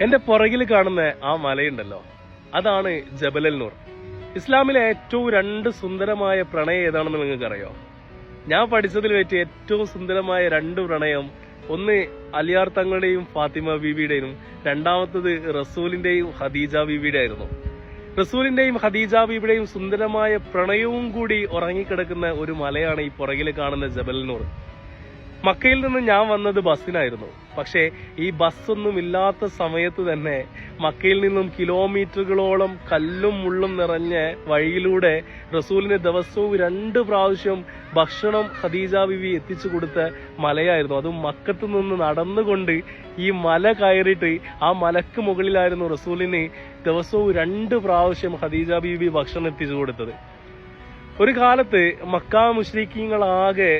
എന്റെ പുറകിൽ കാണുന്ന ആ മലയുണ്ടല്ലോ. അതാണ് ജബലൽ നൂർ ഇസ്ലാമിലെ ഏറ്റവും രണ്ട് സുന്ദരമായ പ്രണയം ഏതാണെന്ന് നിങ്ങൾക്ക് അറിയോ ഞാൻ പഠിച്ചതിൽ വെച്ച് ഏറ്റവും സുന്ദരമായ രണ്ട് പ്രണയം ഒന്ന് അലിയാർ തങ്ങളുടെയും ഫാത്തിമ ബീബിയുടെയും രണ്ടാമത്തത് റസൂലിന്റെയും ഹദീജ ബീബിയുടെ ആയിരുന്നു റസൂലിന്റെയും ഹദീജ ബീബിയുടെയും സുന്ദരമായ പ്രണയവും കൂടി ഉറങ്ങിക്കിടക്കുന്ന ഒരു മലയാണ് ഈ പുറകിൽ കാണുന്ന ജബൽ നൂർ മക്കയിൽ നിന്ന് ഞാൻ വന്നത് ബസ്സിനായിരുന്നു. പക്ഷേ ഈ ബസ്സൊന്നും ഇല്ലാത്ത സമയത്ത് തന്നെ മക്കയിൽ നിന്നും കിലോമീറ്ററുകളോളം കല്ലും മുള്ളും നിറഞ്ഞ വഴിയിലൂടെ റസൂലിന് ദിവസവും രണ്ട് പ്രാവശ്യം ഭക്ഷണം ഖദീജ ബിവി എത്തിച്ചു കൊടുത്ത മലയായിരുന്നു. അതും മക്കത്ത് നിന്ന് നടന്നുകൊണ്ട് ഈ മല കയറിയിട്ട് ആ മലക്ക് മുകളിലായിരുന്നു റസൂലിന് ദിവസവും രണ്ട് പ്രാവശ്യം ഖദീജ ബിവി ഭക്ഷണം എത്തിച്ചു കൊടുത്തത്. ഒരു കാലത്ത് മക്ക മുഷ്രീഖീങ്ങളാകെ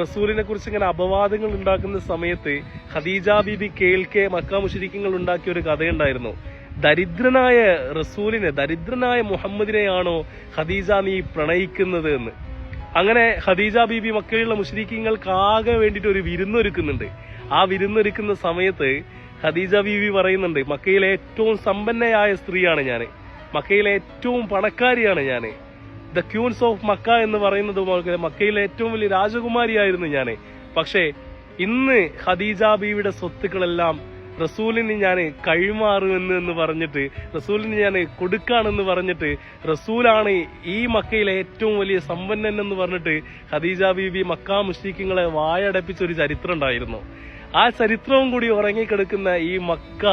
റസൂലിനെ കുറിച്ച് ഇങ്ങനെ അപവാദങ്ങൾ ഉണ്ടാക്കുന്ന സമയത്ത് ഖദീജ ബീബി കേൾക്കെ മക്ക മുഷരിക്കങ്ങൾ ഉണ്ടാക്കിയ ഒരു കഥയുണ്ടായിരുന്നു. ദരിദ്രനായ റസൂലിനെ ദരിദ്രനായ മുഹമ്മദിനെയാണോ ഖദീജ നീ പ്രണയിക്കുന്നത് എന്ന്. അങ്ങനെ ഖദീജ ബീബി മക്കളിലുള്ള മുഷരിക്കങ്ങൾക്ക് ആകെ വേണ്ടിയിട്ട് ഒരു വിരുന്നൊരുക്കുന്നുണ്ട്. ആ വിരുന്നൊരുക്കുന്ന സമയത്ത് ഖദീജ ബീബി പറയുന്നുണ്ട് മക്കയിലെ ഏറ്റവും സമ്പന്നയായ സ്ത്രീയാണ് ഞാൻ മക്കയിലെ ഏറ്റവും പണക്കാരിയാണ് ഞാൻ ദ ക്യൂൻസ് ഓഫ് മക്ക എന്ന് പറയുന്നത് മക്കയിലെ ഏറ്റവും വലിയ രാജകുമാരിയായിരുന്നു ഞാൻ പക്ഷേ ഇന്ന് ഖദീജ ബീവിയുടെ സ്വത്തുക്കളെല്ലാം റസൂലിന് ഞാൻ കൈമാറുമെന്ന് എന്ന് പറഞ്ഞിട്ട് റസൂലിന് ഞാൻ കൊടുക്കാണെന്ന് പറഞ്ഞിട്ട് റസൂലാണ് ഈ മക്കയിലെ ഏറ്റവും വലിയ സമ്പന്നൻ എന്ന് പറഞ്ഞിട്ട് ഖദീജ ബീബി മക്ക മുസ്ലിക്കുകളെ വായടപ്പിച്ച ഒരു ചരിത്രം ഉണ്ടായിരുന്നു ആ ചരിത്രവും കൂടി ഉറങ്ങിക്കിടക്കുന്ന ഈ മക്ക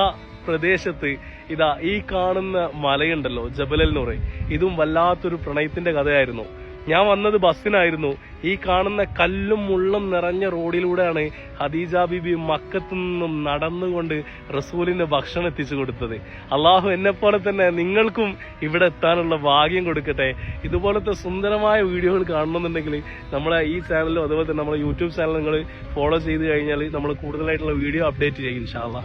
പ്രദേശത്ത് ഇതാ ഈ കാണുന്ന മലയുണ്ടല്ലോ ജബലൽ നൂറ് ഇതും വല്ലാത്തൊരു പ്രണയത്തിന്റെ കഥയായിരുന്നു. ഞാൻ വന്നത് ബസ്സിനായിരുന്നു. ഈ കാണുന്ന കല്ലും മുള്ളും നിറഞ്ഞ റോഡിലൂടെയാണ് ഹദീജ ബിബി മക്കത്തു നിന്നും നടന്നുകൊണ്ട് റസൂലിന് ഭക്ഷണം എത്തിച്ചു കൊടുത്തത്. അള്ളാഹു എന്നെപ്പോലെ തന്നെ നിങ്ങൾക്കും ഇവിടെ എത്താനുള്ള ഭാഗ്യം കൊടുക്കട്ടെ. ഇതുപോലത്തെ സുന്ദരമായ വീഡിയോകൾ കാണണമെന്നുണ്ടെങ്കിൽ നമ്മളെ ഈ ചാനലും അതുപോലെ തന്നെ നമ്മുടെ യൂട്യൂബ് ചാനൽ നിങ്ങൾ ഫോളോ ചെയ്ത് കഴിഞ്ഞാൽ നമ്മൾ കൂടുതലായിട്ടുള്ള വീഡിയോ അപ്ഡേറ്റ് ചെയ്യും ഇൻഷാല്ലാ